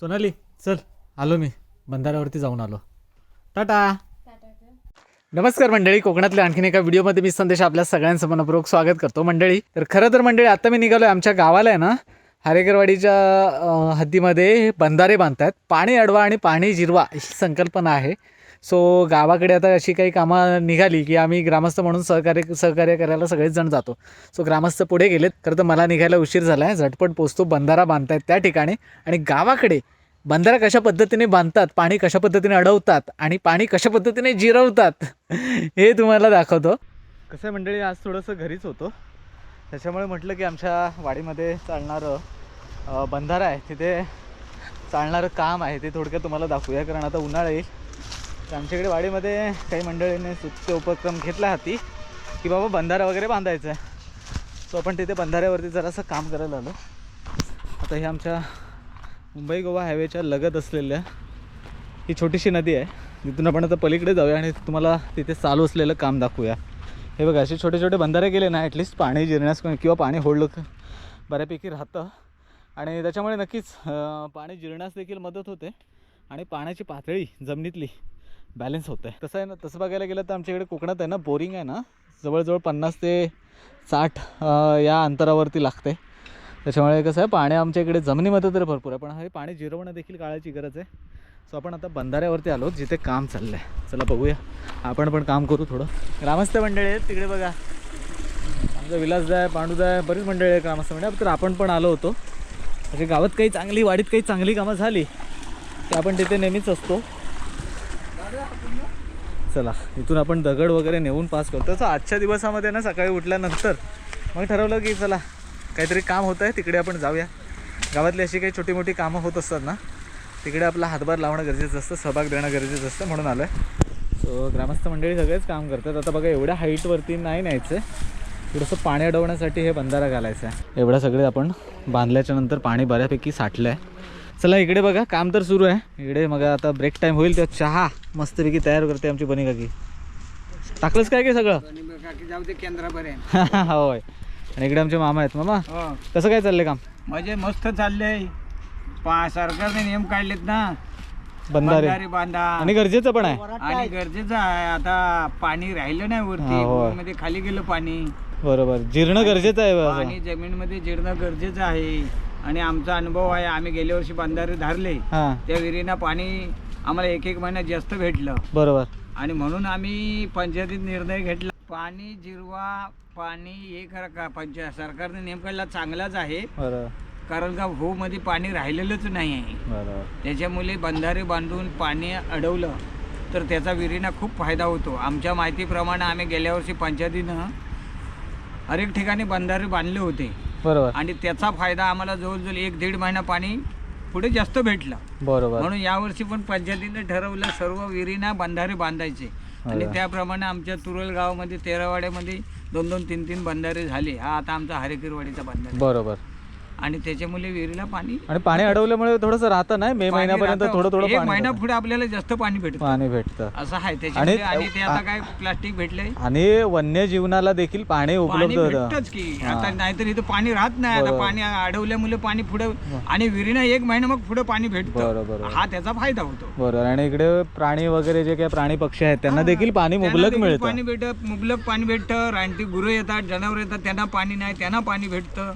सोनाली चल. आलो मी. बंधाऱ्यावरती जाऊन आलो. टाटा. नमस्कार मंडळी. कोकणातल्या आणखीन एका व्हिडिओमध्ये मी संदेश आपल्या सगळ्यांचं मनपूर्वक स्वागत करतो. मंडळी तर खरं तर मंडळी आता मी निघालो आहे आमच्या गावाला आहे ना हरेकरवाडीच्या हद्दीमध्ये बंधारे बांधतात पाणी अडवा आणि पाणी जिरवा ही संकल्पना आहे. सो गावाकडे आता अशी काही कामं निघाली की आम्ही ग्रामस्थ म्हणून सहकार्य सहकार्य करायला सगळेच जण जातो. सो ग्रामस्थ पुढे गेलेत. खरं तर मला निघायला उशीर झाला आहे झटपट पोचतो. बंधारा बांधतायत त्या ठिकाणी. आणि गावाकडे बंधारा कशा पद्धतीने बांधतात पाणी कशा पद्धतीने अडवतात आणि पाणी कशा पद्धतीने जिरवतात हे तुम्हाला दाखवतो. कसं आहे मंडळी आज थोडंसं घरीच होतो. त्याच्यामुळे म्हटलं की आमच्या वाडीमध्ये चालणारं बंधारा आहे. तिथे चालणारं काम आहे. ते थोडक्यात तुम्हाला दाखवूया कारण आता उन्हाळा येईल. तर आमच्याकडे वाडीमध्ये काही मंडळीने सुप्त उपक्रम घेतला हाती की बाबा बंधारा वगैरे बांधायचा आहे. सो आपण तिथे बंधाऱ्यावरती जरासं काम करायला आलो. आता हे आमच्या मुंबई गोवा हायवेच्या लगत असलेल्या ही छोटीशी नदी आहे. तिथून आपण आता पलीकडे जाऊया आणि तुम्हाला तिथे चालू असलेलं काम दाखवूया. हे बघा असे छोटे छोटे बंधारे गेले ना ॲटलिस्ट पाणी जिरण्यास किंवा पाणी होल्ड बऱ्यापैकी राहतं. आणि त्याच्यामुळे नक्कीच पाणी जिरण्यास देखील मदत होते. आणि पाण्याची पातळी जमिनीतली बॅलन्स आहे तसं आहे ना तसं बघायला गेलं तर आमच्याकडे कोकणात आहे ना बोरिंग आहे ना. जवळजवळ पन्नास ते साठ या अंतरावरती लागते त्याच्यामुळे कसं आहे पाणी आमच्या इकडे जमिनीमध्ये तर भरपूर आहे पण हे पाणी जिरवणं देखील काळाची गरज आहे. सो आपण आता बंधाऱ्यावरती आलो जिथे काम चाललं आहे चला बघूया. आपण पण काम करू थोडं. ग्रामस्थ मंडळी आहेत तिकडे बघा. आमचं विलासदाय आहे बरीच मंडळी आहे ग्रामस्थ मंडळ. तर आपण पण आलो होतो. म्हणजे गावात काही चांगली वाडीत काही चांगली कामं झाली तर आपण तिथे नेहमीच असतो. चला इथून आपण दगड वगैरे नेऊन पास करतो. तर आजच्या दिवसामध्ये ना सकाळी उठल्यानंतर मग ठरवलं की चला काहीतरी काम होतं आहे तिकडे आपण जाऊया. गावातली अशी काही छोटी मोठी कामं होत असतात ना तिकडे आपला हातभार लावणं गरजेचं असतं सहभाग देणं गरजेचं असतं म्हणून आलं आहे सो ग्रामस्थ मंडळी सगळेच काम करतात. आता बघा एवढ्या हाईटवरती नाही न्यायचं. आहे थोडंसं पाणी अडवण्यासाठी हे बंधारा घालायचं आहे. एवढ्या सगळे आपण बांधल्याच्यानंतर पाणी बऱ्यापैकी साठलं आहे चला इकडे बघा काम तर सुरू आहे. इकडे मग आता ब्रेक टाईम होईल तेव्हा चहा मस्तपैकी तयार करते आमची बनी काकी. टाकलंच काय काय सगळं? जाऊ दे केंद्रापर्यंत. होय. आणि इकडे आमचे मामा आहेत मामा. हो. कसं काय चाललंय काम? म्हणजे मस्त चाललंय. पा सरकारने नियम काढलेत ना. बंधारे. बंधारे बांधा. आणि गरजेचं पण आहे. आणि गरजेचं आहे. आता पाणी राहिलं नाही हा, वरती. मध्ये खाली गेलं पाणी. बरोबर. जिरणं गरजेचं आहे असं. पाणी जमीनमध्ये जिरणं गरजेचं आहे. आणि आमचा अनुभव आहे आम्ही गेल्या वर्षी बंधारे धरले. हां. त्या विहिरीनं पाणी आम्हाला एक एक महिना जास्त भेटलं. बरोबर. आणि म्हणून आम्ही पंचायतीत निर्णय घेतला. पाणी जिरवा पाणी हे करा का पंचायत सरकारने नियम काढला चांगलाच आहे. बरोबर. कारण का हो मध्ये पाणी राहिलेलंच नाही आहे. बरोबर. त्याच्यामुळे बंधारे बांधून पाणी अडवलं तर त्याचा विहिरीना खूप फायदा होतो. आमच्या माहितीप्रमाणे आम्ही गेल्या वर्षी पंचायतीनं हरेक ठिकाणी बंधारे बांधले होते. बरोबर. आणि त्याचा फायदा आम्हाला जवळजवळ एक दीड महिना पाणी पुढे जास्त भेटलं. बरोबर. म्हणून यावर्षी पण पंचायतीने ठरवलं सर्व विहिरीना बंधारे बांधायचे. आणि. त्याप्रमाणे आमच्या तुरल गावामध्ये तेरावाड्यामध्ये दोन दोन तीन तीन बंधारे झाले. हा आता आमचा हरेकिरवाडीचा बंधारा बरोबर. आणि त्याच्यामुळे विहिरीला पाणी आणि पाणी अडवल्यामुळे थोडंसं राहतं नाही. मे पाणी महिन्यापर्यंत राहतं. थोडं थोडं एक पाणी महिना. पुढे आपल्याला जास्त पाणी भेटतं. पाणी भेटतं. असं आहे. त्याच्यामुळे आणि- ते आता काय प्लास्टिक भेटलंय? आणि वन्य जीवनाला देखील पाणी पाणी उपलब्ध होतं. भेटतच की. आता नाहीतर इथं पाणी राहत नाही. आता. पाणी अडवल्यामुळे पाणी पुढे आणि विहिरीनं एक महिना मग पुढे पाणी भेटतं. बरोबर हा त्याचा फायदा होतो. बरोबर. आणि इकडे प्राणी वगैरे जे काही प्राणी पक्षी आहेत त्यांना देखील पाणी त्यांना मुबलक देखील मिळतं. पाणी भेटत. मुबलक पाणी भेटतं. रानटी गुरं येतात जनावर येतात. त्यांना पाणी नाही. त्यांना पाणी भेटतं.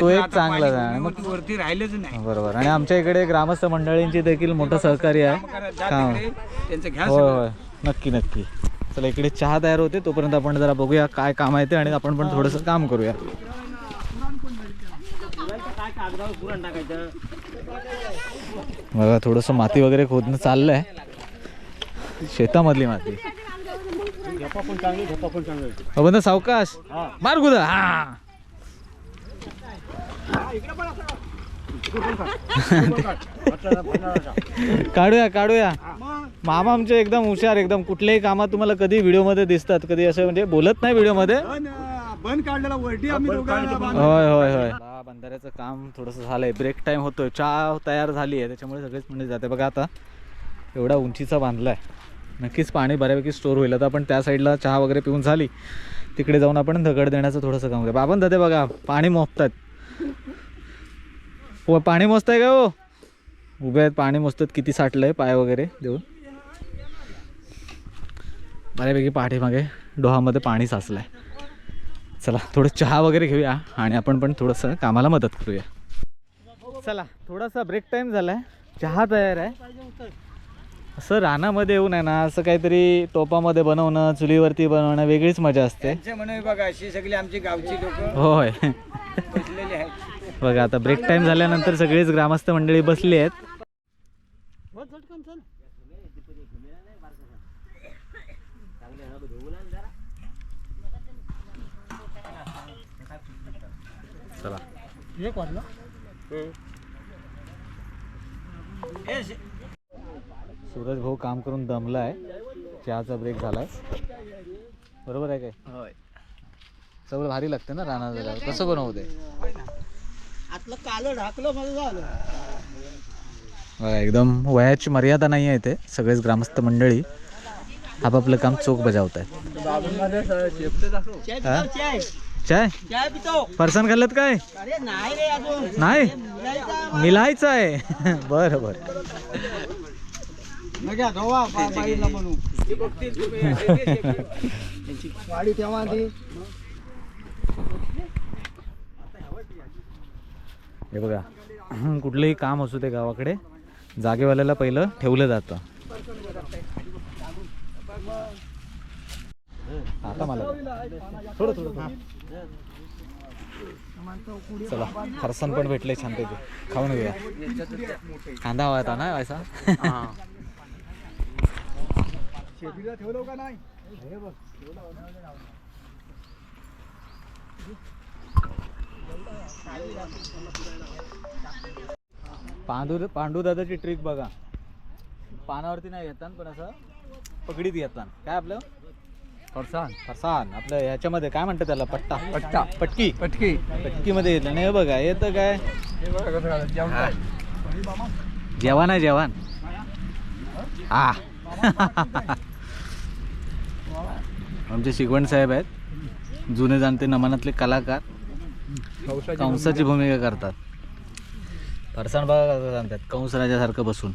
तो एक चांगला आहे. मग- वरती- वरती राहिलंच नाही. बरोबर. आणि आमच्या इकडे ग्रामस्थ मंडळींची देखील मोठं सहकार्य आहे. जा काम तिकडे, त्यांचं घ्या होय सगळं. होय. नक्की नक्की. चला इकडे चहा तयार होते. तोपर्यंत आपण जरा बघूया काय काम आहे ते आणि आपण पण थोडंसं काम करूया. बघा थोडंसं माती वगैरे खोदणं चाललंय. शेतामधली माती. हो बंद सावकाश. मार गुदा. हा. काढूया काढूया. मामा आमचे एकदम हुशार एकदम कुठल्याही कामात तुम्हाला कधी व्हिडिओमध्ये दिसतात कधी असं म्हणजे बोलत नाही व्हिडिओमध्ये. होय होय होय. हा, बंधाऱ्याचं काम थोडंसं झालंय. ब्रेक टाइम होतोय. चहा तयार झाली आहे त्याच्यामुळे सगळेच म्हणजे जाते. बघा आता एवढा उंचीचा बांधलाय. नक्कीच पाणी बऱ्यापैकी स्टोर होईल. आता आपण त्या साईडला चहा वगैरे पिऊन झाली. तिकडे जाऊन आपण दगड देण्याचं थोडंसं काम करूया बाबन दादा बघा पाणी मोजतात हो पाणी मोजताय का हो? उभे आहेत पाणी मोजतात किती साठलंय पाय वगैरे देऊन? बऱ्यापैकी पाठीमागे डोहामध्ये पाणी साचलंय. चला थोडं चहा वगैरे घेऊया आणि आपण पण थोडंसं कामाला मदत करूया. चला थोडासा ब्रेक टाईम झालाय. चहा तयार आहे. असं रानामध्ये येऊन आहे ना असं काहीतरी टोपामध्ये बनवणं चुलीवरती बनवणं वेगळीच मजा असते. बघा अशी सगळी आमची गावची लोक. होय. बघा आता ब्रेक टाईम झाल्यानंतर सगळेच ग्रामस्थ मंडळी बसली आहेत. चला. सूरज भाऊ काम करून दमलाय. चहाचा ब्रेक झालाय. बरोबर आहे काय? सगळं भारी लागते ना राणा झाल्यावर कसं बनवते आतलं कालं ढाकलं माझं झालं. बघा एकदम वयाची मर्यादा नाही आहे ते. सगळेच ग्रामस्थ मंडळी आपापलं काम चोख बजावत आहेत चाय हा? पितो चाय. चाय? चाय पितो. फरसाण खाल्लं काय? अरे नाही रे अजून. नाही? यायचा मिलायचं आहे बरं बरं. मजा धोवा बा- बाईला म्हणू वाडी तेव्हा ती हे बघा कुठलंही काम असू दे गावाकडे जागेवाल्याला पहिलं ठेवलं जातं. आता मला थोडं थोडं. चला फरसाण पण भेटले छानपैकी. खाऊन घेऊया. कांदा हवा होता ना शेतीला ठेवलो का नाही पांडू पांडू दादाची ट्रिक बघा. पानावरती नाही येतात पण असं पगडीत येतात काय आपलं? फरसाण फरसाण आपलं ह्याच्यामध्ये काय म्हणतात त्याला? पट्टा. पट्टा. पटकी. पटकी. पटकीमध्ये येतं. नाही हे बघा येतं काय? जेवण आहे जेवण. आ आमचे शिकवण साहेब आहेत. जुने जाणते नमनातले कलाकार कंसाची भूमिका करतात. फरसाण बघा कसं सांगतात कंस राजासारखं बसून.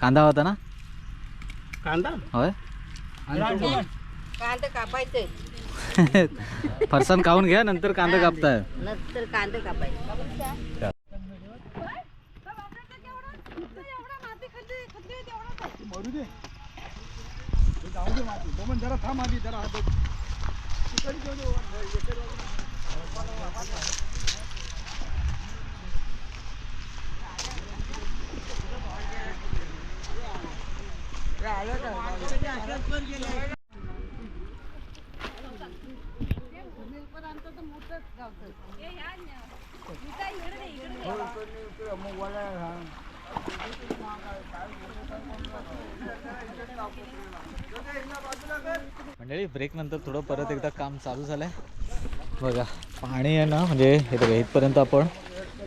कांदा होता ना? कांदा? होय? कांदा कापायचे. फरसाण खाऊन घ्या नंतर कांदा कापताय. नंतर कांदा कापायचे. मरू दे. जाऊ दे माती. तो पण जरा थांब आधी जरा हात तिकडे घेऊन मंडळी ब्रेक नंतर थोडं परत एकदा काम चालू झालंय. बघा पाणी आहे ना म्हणजे हे बघा इथपर्यंत आपण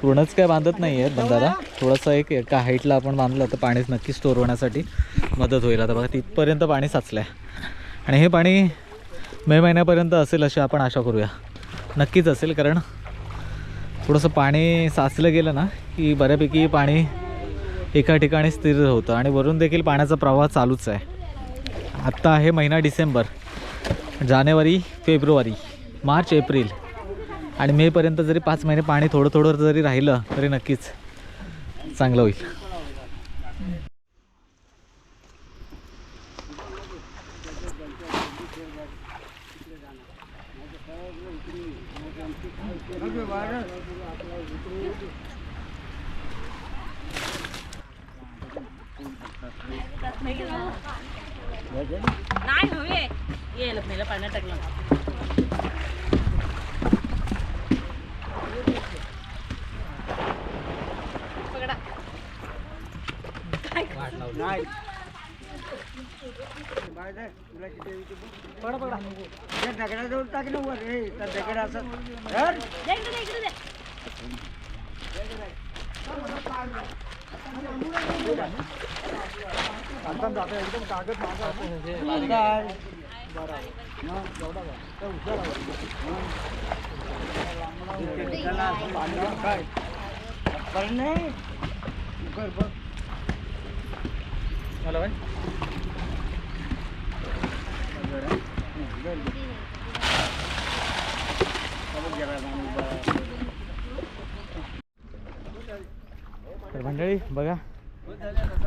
पूर्णच काय बांधत नाही आहे बंधारा. थोडंसं एक एका हाईटला आपण बांधलं तर पाणी नक्की स्टोर होण्यासाठी मदत होईल. आता बघा तिथपर्यंत पाणी साचलं आहे आणि हे पाणी मे महिन्यापर्यंत असेल अशी आपण आशा करूया. नक्कीच असेल कारण थोडंसं पाणी साचलं गेलं ना की बऱ्यापैकी पाणी एका ठिकाणी स्थिर होतं. आणि वरून देखील पाण्याचा प्रवाह चालूच आहे. आत्ता आहे महिना डिसेंबर जानेवारी फेब्रुवारी मार्च एप्रिल. आणि मेपर्यंत जरी पाच महिने पाणी थोडं थोडं जरी राहिलं तरी नक्कीच चांगलं होईल. नाही हवे येईल मेला पाण्यात टाकलं दगडाजवळ टाक ना वर. त्या दगड असं. धर. दे इकडे दे, इकडे दे. कागद जातं, एकदम कागद मागं असं. कांदा आहे. मग जेवढा बा. त्या हुशार आहे. मग. त्याला असं पाणी काय कर बघ मला बाय तर मंडळी बघा.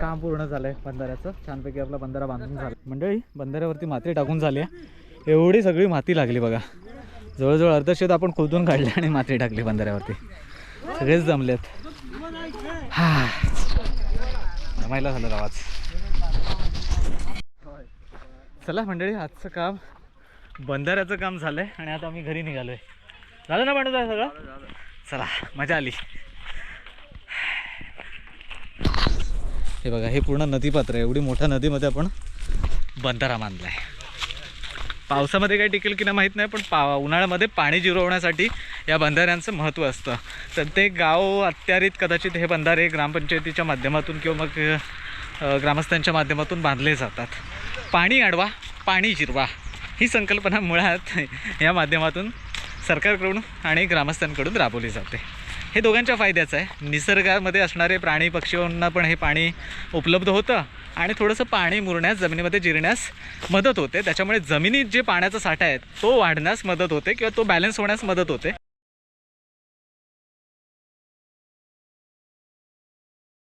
काम पूर्ण झालंय बंधाऱ्याचं. छानपैकी आपला बंधारा बांधून झाला. मंडळी बंधाऱ्यावरती माती टाकून झाली आहे. एवढी सगळी माती लागली बघा. जवळजवळ अर्धशेत आपण खोदून काढले आणि माती टाकली बंधाऱ्यावरती. सगळेच जमलेत. हा. जमायला झालं आवाज चला मंडळी आजचं काम बंधाऱ्याचं काम झालंय आणि आता आम्ही घरी निघालोय. झालं ना पांडू सगळं? चला मजा आली. हे बघा हे पूर्ण नदीपात्र आहे. एवढी मोठ्या नदीमध्ये आपण बंधारा बांधलाय. पावसामध्ये काही टिकेल की नाही माहीत नाही पण पा उन्हाळ्यामध्ये पाणी जिरवण्यासाठी या बंधाऱ्यांचं महत्त्व असतं. तर ते गाव अत्यारीत कदाचित हे बंधारे ग्रामपंचायतीच्या माध्यमातून किंवा मग ग्रामस्थांच्या माध्यमातून बांधले जातात. पाणी अडवा पाणी जिरवा ही संकल्पना मुळात या माध्यमातून सरकारकडून आणि ग्रामस्थांकडून राबवली जाते. हे दोघांच्या फायद्याचं आहे. निसर्गामध्ये असणारे प्राणी पक्षींना पण हे पाणी उपलब्ध होतं आणि थोडंसं पाणी मुरण्यास जमिनीमध्ये जिरण्यास मदत होते. त्याच्यामुळे जमिनीत जे पाण्याचा साठा आहे तो वाढण्यास मदत होते किंवा तो बॅलन्स होण्यास मदत होते.